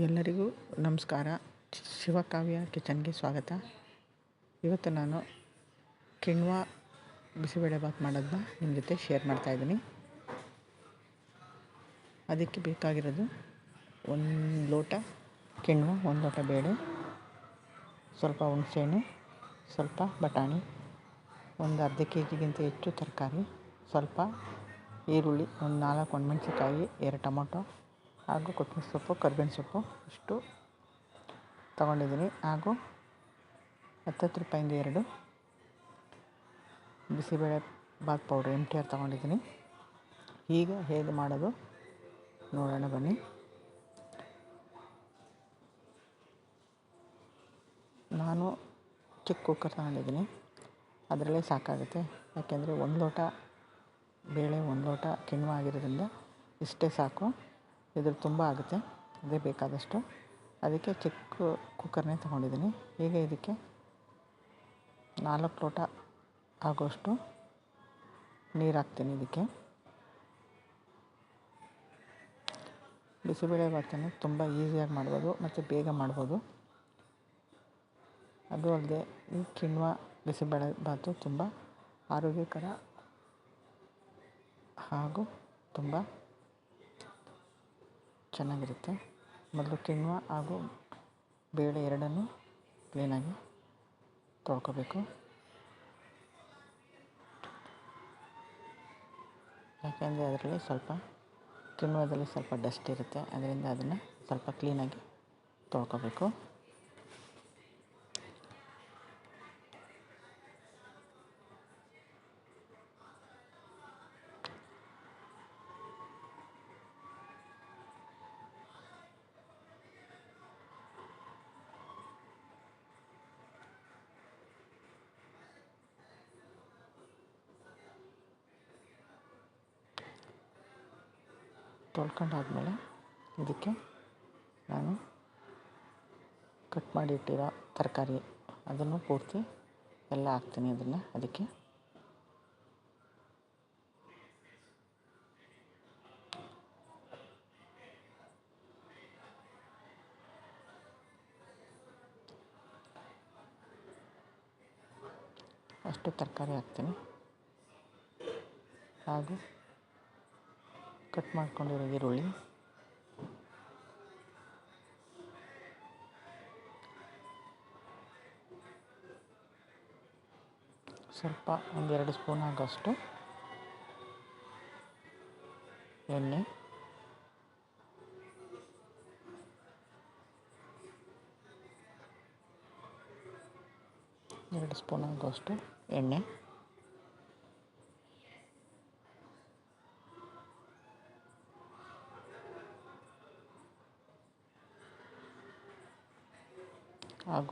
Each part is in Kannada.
ಎಲ್ಲರಿಗೂ ನಮಸ್ಕಾರ. ಶಿವಕಾವ್ಯ ಕಿಚನ್ಗೆ ಸ್ವಾಗತ. ಇವತ್ತು ನಾನು ಕಿಣ್ವ ಬಿಸಿಬೇಳೆಭಾತ್ ಮಾಡೋದನ್ನ ನಿಮ್ಮ ಜೊತೆ ಶೇರ್ ಮಾಡ್ತಾಯಿದ್ದೀನಿ ಅದಕ್ಕೆ ಬೇಕಾಗಿರೋದು ಒಂದು ಲೋಟ ಕಿಣ್ವ, ಒಂದು ಲೋಟ ಬೇಳೆ, ಸ್ವಲ್ಪ ಹುಣಸೆಹಣ್ಣು, ಸ್ವಲ್ಪ ಬಟಾಣಿ, ಒಂದು ಅರ್ಧ ಕೆ ಜಿಗಿಂತ ಹೆಚ್ಚು ತರಕಾರಿ, ಸ್ವಲ್ಪ ಈರುಳ್ಳಿ, ಒಂದು ನಾಲ್ಕು ಒಣಮೆಣ್ಸಿನ್ಕಾಯಿ, ಎರಡು ಟೊಮೊಟೊ ಹಾಗೂ ಕೊತ್ತಂಬರಿ ಸೊಪ್ಪು, ಕರ್ಬೇವಿನ ಸೊಪ್ಪು ಇಷ್ಟು ತಗೊಂಡಿದ್ದೀನಿ. ಹಾಗೂ ಹತ್ತತ್ತು ರೂಪಾಯಿಂದ ಎರಡು bisi bele bath powder M T R ತಗೊಂಡಿದ್ದೀನಿ. ಈಗ ಹೇಗೆ ಮಾಡೋದು ನೋಡೋಣ ಬನ್ನಿ. ನಾನು ಚಿಕ್ಕ ಕುಕ್ಕರ್ ತಗೊಂಡಿದ್ದೀನಿ. ಅದರಲ್ಲೇ ಸಾಕಾಗುತ್ತೆ. ಯಾಕೆಂದರೆ ಒಂದು ಲೋಟ ಬೇಳೆ, ಒಂದು ಲೋಟ ಕಿಣ್ವ ಆಗಿರೋದ್ರಿಂದ ಇಷ್ಟೇ ಸಾಕು. ಇದ್ರ ತುಂಬ ಆಗುತ್ತೆ, ಅದೇ ಬೇಕಾದಷ್ಟು. ಅದಕ್ಕೆ ಚಿಕ್ಕ ಕುಕ್ಕರ್ನೇ ತೊಗೊಂಡಿದ್ದೀನಿ. ಈಗ ಇದಕ್ಕೆ ನಾಲ್ಕು ಲೋಟ ಆಗೋಷ್ಟು ನೀರು ಹಾಕ್ತೀನಿ ಇದಕ್ಕೆ. ಬಿಸಿಬೇಳೆ ಭಾತನ್ನು ತುಂಬ ಈಸಿಯಾಗಿ ಮಾಡ್ಬೋದು, ಮತ್ತು ಬೇಗ ಮಾಡ್ಬೋದು. ಅದು ಅಲ್ಲದೆ ಈ ಕಿಣ್ವ ಬಿಸಿಬೇಳೆ ಭಾತು ತುಂಬ ಆರೋಗ್ಯಕರ ಹಾಗೂ ತುಂಬ ಚೆನ್ನಾಗಿರುತ್ತೆ. ಮೊದಲು ಕಿಣ್ವ ಹಾಗೂ ಬೇಳೆ ಎರಡನ್ನೂ ಕ್ಲೀನಾಗಿ ತೊಳ್ಕೊಬೇಕು. ಯಾಕೆಂದರೆ ಅದರಲ್ಲಿ ಸ್ವಲ್ಪ ಕಿಣ್ವದಲ್ಲಿ ಸ್ವಲ್ಪ ಡಸ್ಟ್ ಇರುತ್ತೆ. ಅದರಿಂದ ಅದನ್ನು ಸ್ವಲ್ಪ ಕ್ಲೀನಾಗಿ ತೊಳ್ಕೊಬೇಕು. ತೊಳ್ಕೊಂಡಾದ್ಮೇಲೆ ಇದಕ್ಕೆ ನಾನು ಕಟ್ ಮಾಡಿ ಇಟ್ಟಿರೋ ತರಕಾರಿ ಅದನ್ನು ಪೂರ್ತಿ ಎಲ್ಲ ಹಾಕ್ತೀನಿ ಅದನ್ನು. ಅದಕ್ಕೆ ಅಷ್ಟು ತರಕಾರಿ ಹಾಕ್ತೀನಿ. ಹಾಗೂ ಕಟ್ ಮಾಡ್ಕೊಂಡಿರೋ ಈರುಳ್ಳಿ. ಸ್ವಲ್ಪ ಒಂದೆರಡು ಸ್ಪೂನ್ ಆಗೋಷ್ಟು ಎಣ್ಣೆ. ಎರಡು ಸ್ಪೂನ್ ಆಗೋಷ್ಟು ಎಣ್ಣೆ.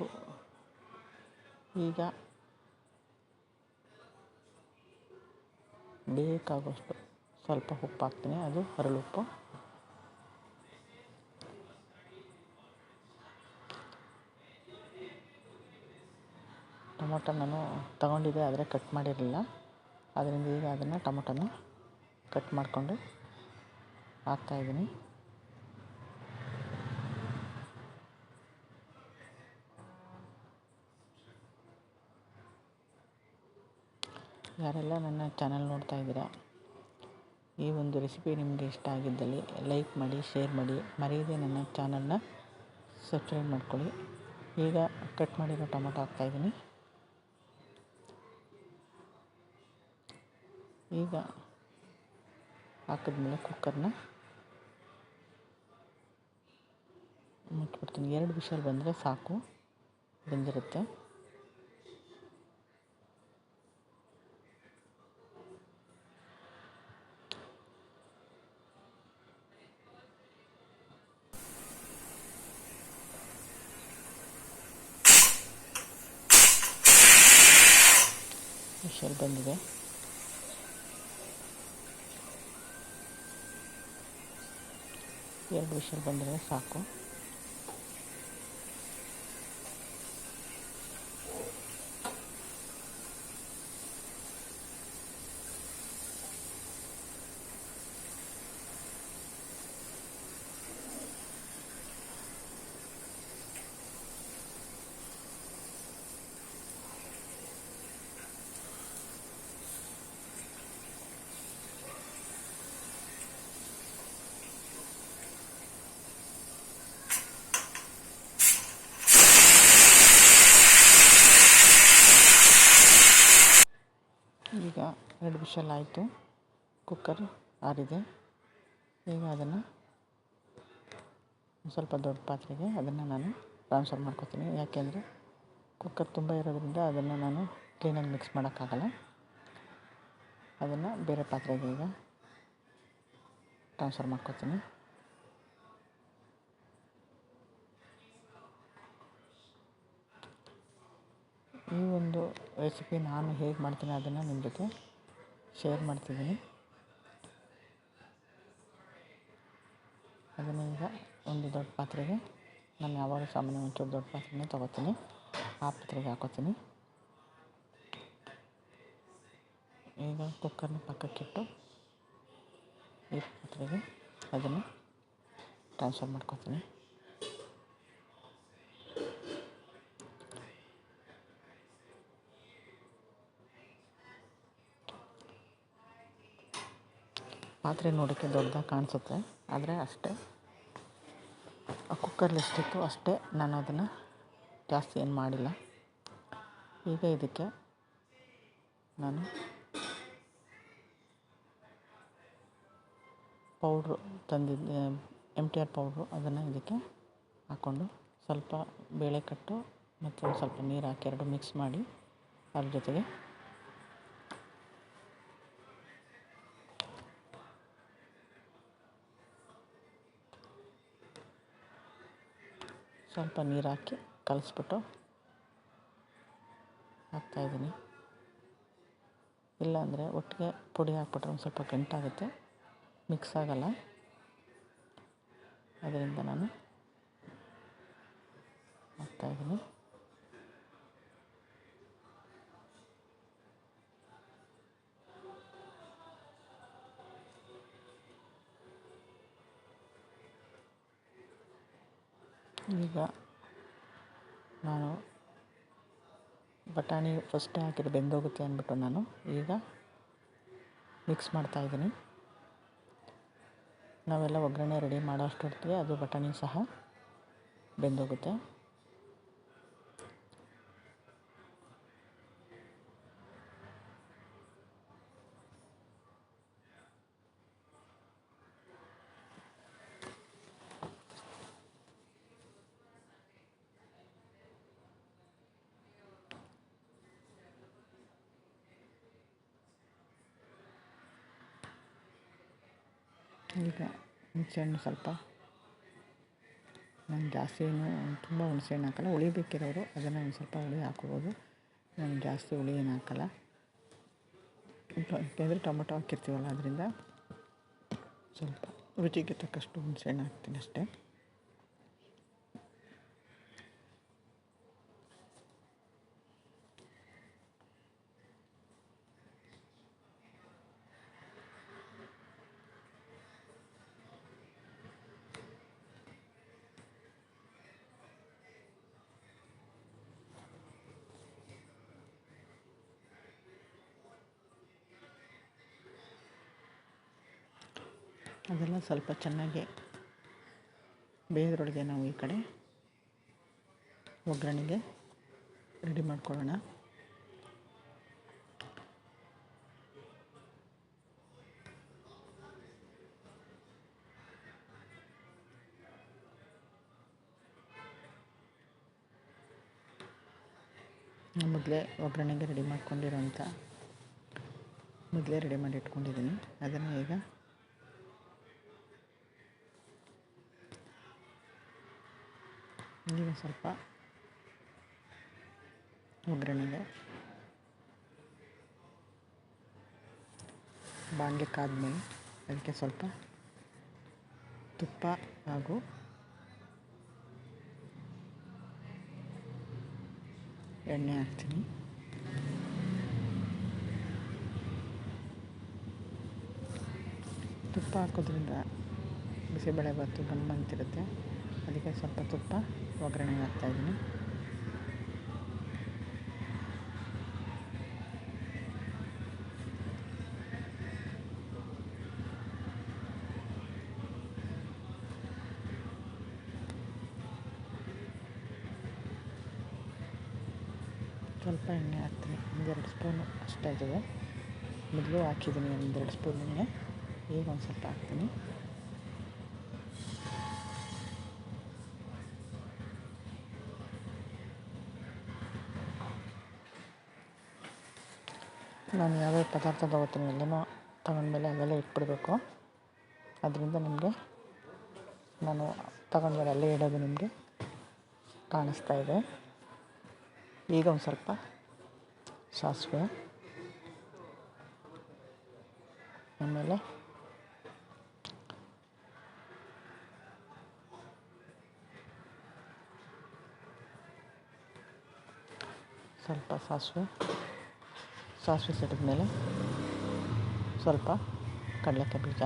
ಹಾಗೂ ಈಗ ಬೇಕಾಗುವಷ್ಟು ಸ್ವಲ್ಪ ಉಪ್ಪು ಹಾಕ್ತೀನಿ. ಅದು ಹರಳುಪ್ಪು ಟೊಮೊಟೊ ನಾನು ತಗೊಂಡಿದ್ದೆ, ಆದರೆ ಕಟ್ ಮಾಡಿರಲಿಲ್ಲ. ಅದರಿಂದ ಈಗ ಅದನ್ನು ಟೊಮೊಟೊನ ಕಟ್ ಮಾಡಿಕೊಂಡು ಹಾಕ್ತಾಯಿದ್ದೀನಿ ಯಾರೆಲ್ಲ ನನ್ನ ಚಾನಲ್ ನೋಡ್ತಾ ಇದ್ದೀರಾ, ಈ ಒಂದು ರೆಸಿಪಿ ನಿಮಗೆ ಇಷ್ಟ ಆಗಿದ್ದಲ್ಲಿ ಲೈಕ್ ಮಾಡಿ ಶೇರ್ ಮಾಡಿ, ಮರೆಯದೆ ನನ್ನ ಚಾನಲ್ನ ಸಬ್ಸ್ಕ್ರೈಬ್ ಮಾಡ್ಕೊಳ್ಳಿ. ಈಗ ಕಟ್ ಮಾಡಿರೋ ಟೊಮೊಟೊ ಹಾಕ್ತಾಯಿದ್ದೀನಿ ಈಗ ಹಾಕಿದ್ಮೇಲೆ ಕುಕ್ಕರ್ನ ಮುಟ್ಬಿಡ್ತೀನಿ. ಎರಡು ವಿಷಲ್ ಬಂದರೆ ಸಾಕು, ಬೆಂದಿರುತ್ತೆ. ವಿಷಲ್ ಬಂದಿದೆ. ಎರಡು ವಿಷಲ್ ಬಂದರೆ ಸಾಕು. ಎರಡು ವಿಷಲ್ ಆಯಿತು. ಕುಕ್ಕರ್ ಆರಿದೆ. ಈಗ ಅದನ್ನು ಸ್ವಲ್ಪ ದೊಡ್ಡ ಪಾತ್ರೆಗೆ ಅದನ್ನು ನಾನು ಟ್ರಾನ್ಸ್ಫರ್ ಮಾಡ್ಕೊತೀನಿ. ಯಾಕೆಂದರೆ ಕುಕ್ಕರ್ ತುಂಬ ಇರೋದ್ರಿಂದ ಅದನ್ನು ನಾನು ಕ್ಲೀನಾಗಿ ಮಿಕ್ಸ್ ಮಾಡೋಕ್ಕಾಗಲ್ಲ. ಅದನ್ನು ಬೇರೆ ಪಾತ್ರೆಗೆ ಈಗ ಟ್ರಾನ್ಸ್ಫರ್ ಮಾಡ್ಕೊತೀನಿ. ಈ ಒಂದು ರೆಸಿಪಿ ನಾನು ಹೇಗೆ ಮಾಡ್ತೀನಿ ಅದನ್ನು ನಿಮ್ಮ ಜೊತೆ ಶೇರ್ ಮಾಡ್ತಿದ್ದೀನಿ. ಅದನ್ನು ಈಗ ಒಂದು ದೊಡ್ಡ ಪಾತ್ರೆಗೆ, ನಾನು ಯಾವಾಗ ಸಾಮಾನ್ಯ ಒಂಚೂರು ದೊಡ್ಡ ಪಾತ್ರೆನೇ ತೊಗೋತೀನಿ. ಆ ಪಾತ್ರೆಗೆ ಹಾಕೋತೀನಿ. ಈಗ ಕುಕ್ಕರ್ನ ಪಕ್ಕಕ್ಕಿಟ್ಟು ಈ ಪಾತ್ರೆಗೆ ಅದನ್ನು ಟ್ರಾನ್ಸ್ಫರ್ ಮಾಡ್ಕೊತೀನಿ. ಪಾತ್ರೆ ನೋಡೋಕ್ಕೆ ದೊಡ್ಡದಾಗಿ ಕಾಣಿಸುತ್ತೆ. ಆದರೆ ಅಷ್ಟೇ. ಆ ಕುಕ್ಕರ್ಲಿ ಎಷ್ಟಿತ್ತು ಅಷ್ಟೇ. ನಾನು ಅದನ್ನು ಜಾಸ್ತಿ ಏನು ಮಾಡಿಲ್ಲ. ಈಗ ಇದಕ್ಕೆ ನಾನು ಪೌಡ್ರು ತಂದಿದ್ದೆ ಎಂ ಟಿ ಆರ್ ಪೌಡ್ರು ಅದನ್ನು ಇದಕ್ಕೆ ಹಾಕ್ಕೊಂಡು ಸ್ವಲ್ಪ ಬೇಳೆ ಕಟ್ಟು ಮತ್ತು ಸ್ವಲ್ಪ ನೀರು ಹಾಕಿ, ಎರಡು ಮಿಕ್ಸ್ ಮಾಡಿ ಅದ್ರ ಜೊತೆಗೆ ಸ್ವಲ್ಪ ನೀರು ಹಾಕಿ ಕಲಸ್ಬಿಟ್ಟು ಹಾಕ್ತಾಯಿದ್ದೀನಿ ಇಲ್ಲಾಂದರೆ ಒಟ್ಟಿಗೆ ಪುಡಿ ಹಾಕ್ಬಿಟ್ರೆ ಒಂದು ಸ್ವಲ್ಪ ಗಂಟಾಗುತ್ತೆ ಮಿಕ್ಸ್ ಆಗೋಲ್ಲ. ಅದರಿಂದ ನಾನು ಹಾಕ್ತಾಯಿದ್ದೀನಿ ಈಗ ನಾನು ಬಟಾಣಿ ಫಸ್ಟೇ ಹಾಕಿದ್ರೆ ಬೆಂದೋಗುತ್ತೆ ಅಂದ್ಬಿಟ್ಟು ನಾನು ಈಗ ಮಿಕ್ಸ್ ಮಾಡ್ತಾಯಿದ್ದೀನಿ ನಾವೆಲ್ಲ ಒಗ್ಗರಣೆ ರೆಡಿ ಮಾಡೋ ಅಷ್ಟೊತ್ತಿಗೆ ಅದು ಬಟಾಣಿ ಸಹ ಬೆಂದೋಗುತ್ತೆ. ಈಗ ಹುಣಸೆಹಣ್ಣು ಸ್ವಲ್ಪ ನಾನು ಜಾಸ್ತಿ ಏನು ತುಂಬ ಹುಣಸೆಹಣ್ಣು ಹಾಕಲ್ಲ, ಹುಳಿ ಬೇಕಿರೋರು ಅದನ್ನು ಒಂದು ಸ್ವಲ್ಪ ಹುಳಿ ಹಾಕ್ಬೋದು. ನಾನು ಜಾಸ್ತಿ ಹುಳಿ ಏನು ಹಾಕಲ್ಲ. ಯಾಕೆಂದರೆ ಟೊಮೊಟೊ ಹಾಕಿರ್ತೀವಲ್ಲ, ಅದರಿಂದ ಸ್ವಲ್ಪ ರುಚಿಗೆ ತಕ್ಕಷ್ಟು ಹುಣಸೆಹಣ್ಣು ಹಾಕ್ತೀನಿ ಅಷ್ಟೇ. ಅದೆಲ್ಲ ಸ್ವಲ್ಪ ಚೆನ್ನಾಗಿ ಬೇಯೋದ್ರೊಳಗೆ ನಾವು ಈ ಕಡೆ ಒಗ್ಗರಣೆಗೆ ರೆಡಿ ಮಾಡ್ಕೊಳ್ಳೋಣ. ಮೊದಲೇ ಒಗ್ಗರಣೆಗೆ ರೆಡಿ ಮಾಡ್ಕೊಂಡಿರೋಂಥ ಮೊದಲೇ ರೆಡಿ ಮಾಡಿ ಇಟ್ಕೊಂಡಿದ್ದೀನಿ. ಅದನ್ನು ಈಗ ಈಗ ಸ್ವಲ್ಪ ಒಗ್ಗರಣೆಗೆ ಬಾಣಲೆ ಕಾದ್ಮೇಲೆ ಅದಕ್ಕೆ ಸ್ವಲ್ಪ ತುಪ್ಪ ಹಾಗೂ ಎಣ್ಣೆ ಹಾಕ್ತೀನಿ. ತುಪ್ಪ ಹಾಕೋದ್ರಿಂದ ಬಿಸಿಬೇಳೆ ಬಾತು ಗಮ್ ಅಂತಿರುತ್ತೆ ಅದಕ್ಕೆ ಸ್ವಲ್ಪ ತುಪ್ಪ, ಒಗ್ಗರಣೆ ಹಾಕ್ತಾ ಇದ್ದೀನಿ. ಸ್ವಲ್ಪ ಎಣ್ಣೆ ಹಾಕ್ತೀನಿ. ಒಂದೆರಡು ಸ್ಪೂನು ಅಷ್ಟೇ ಇದೆ ಮೊದಲು ಹಾಕಿದ್ದೀನಿ ಒಂದೆರಡು ಸ್ಪೂನ್ ಎಣ್ಣೆ. ಈಗ ಒಂದು ಸ್ವಲ್ಪ ಹಾಕ್ತೀನಿ. ನಾನು ಯಾವ್ಯಾವ ಪದಾರ್ಥ ತೊಗೋತೀನಿ ಎಲ್ಲನೂ ತಗೊಂಡ್ಮೇಲೆ ಅಲ್ಲೆಲ್ಲ ಇಟ್ಬಿಡಬೇಕು. ಅದರಿಂದ ನಿಮಗೆ ನಾನು ತಗೊಂಡ್ಮೇಲೆ ಅಲ್ಲೇ ಇಡೋದು ನಿಮಗೆ ಕಾಣಿಸ್ತಾ ಇದೆ. ಈಗ ಒಂದು ಸ್ವಲ್ಪ ಸಾಸಿವೆ ಆಮೇಲೆ ಸ್ವಲ್ಪ ಸಾಸಿವೆ. ಸಾಸಿವೆ ಸಿಡಿದ ಮೇಲೆ ಸ್ವಲ್ಪ ಕಡಲೆಕಾಯಿ ಬೀಜ.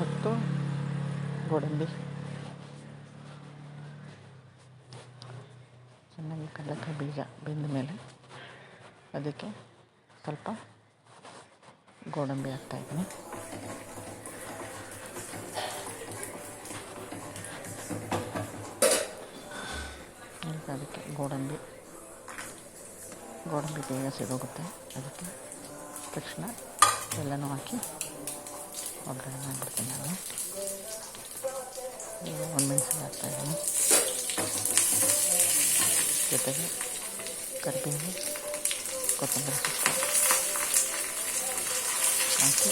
ಮತ್ತು ಗೋಡಂಬಿ. ಚೆನ್ನಾಗಿ ಕಡಲೆಕಾಯಿ ಬೀಜ ಬೆಂದ ಮೇಲೆ ಅದಕ್ಕೆ ಸ್ವಲ್ಪ ಗೋಡಂಬಿ ಹಾಕ್ತಾಯಿದ್ದೀನಿ ಈಗ ಅದಕ್ಕೆ ಗೋಡಂಬಿ. ಗೋಡಂಬಿ ಬೇಗ ಸಿಗೋಗುತ್ತೆ. ಅದಕ್ಕೆ ತಕ್ಷಣ ಎಲ್ಲನೂ ಹಾಕಿ ಒಗ್ಗರಣೆ ಮಾಡಿಬಿಡ್ತೀನಿ ನಾನು. ಈಗ ಒಂದು ಮೆಣಸಿಗೆ ಹಾಕ್ತಾಯಿದ್ದೀನಿ ಜೊತೆಗೆ ಕರಿಬೇವು ಕೊತ್ತಂಬರಿ ಸೊಪ್ಪು ಹಾಕಿ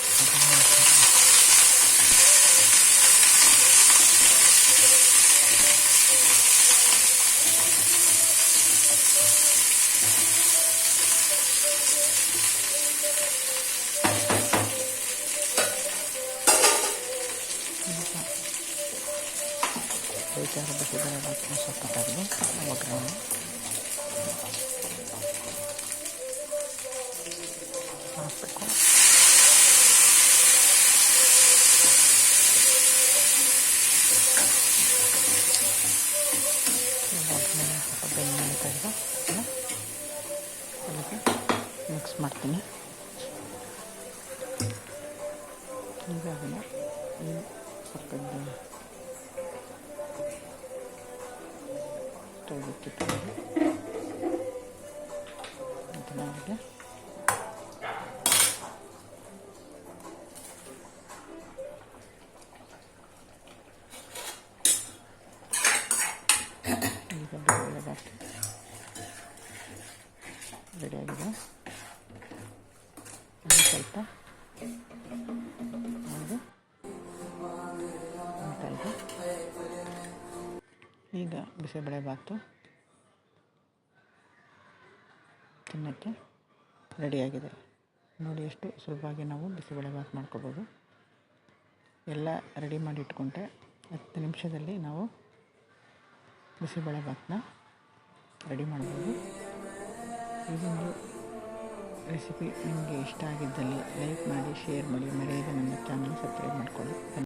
ಒಗ್ಗರಣೆ ಮಾಡ್ತೀನಿ ಬೇಯ್ತಾರ ಬಿಸಿಬೇಳೆ ಬಾತು ಅದನ್ನಾಗಿದೆ ಈಗ ಬೇಳೆ ಬಾತು ರೆಡಿಯಾಗಿದೆ ಅದು ಸ್ವಲ್ಪ ಹಾಗೆ ಮಾಡ್ತಾ ಇದೆ ಈಗ ಬಿಸಿಬೇಳೆ ಬಾತು ತಿನ್ನೋಕ್ಕೆ ರೆಡಿಯಾಗಿದೆ. ನೋಡಿ ಎಷ್ಟು ಸುಲಭವಾಗಿ ನಾವು ಬಿಸಿಬೇಳೆ ಬಾತ್ ಮಾಡ್ಕೋಬೋದು. ಎಲ್ಲ ರೆಡಿ ಮಾಡಿ ಇಟ್ಕೊಂಡ್ರೆ ಹತ್ತು ನಿಮಿಷದಲ್ಲಿ ನಾವು ಬಿಸಿಬೇಳೆ ಬಾತನ್ನ ರೆಡಿ ಮಾಡ್ಬೋದು. ಇದೊಂದು ರೆಸಿಪಿ ನಿಮಗೆ ಇಷ್ಟ ಆಗಿದ್ದಲ್ಲಿ ಲೈಕ್ ಮಾಡಿ, ಶೇರ್ ಮಾಡಿ, ಮರೆಯದೆ ನನ್ನ ಚಾನಲ್ ಸಬ್ಸ್ಕ್ರೈಬ್ ಮಾಡಿಕೊಳ್ಳಿ.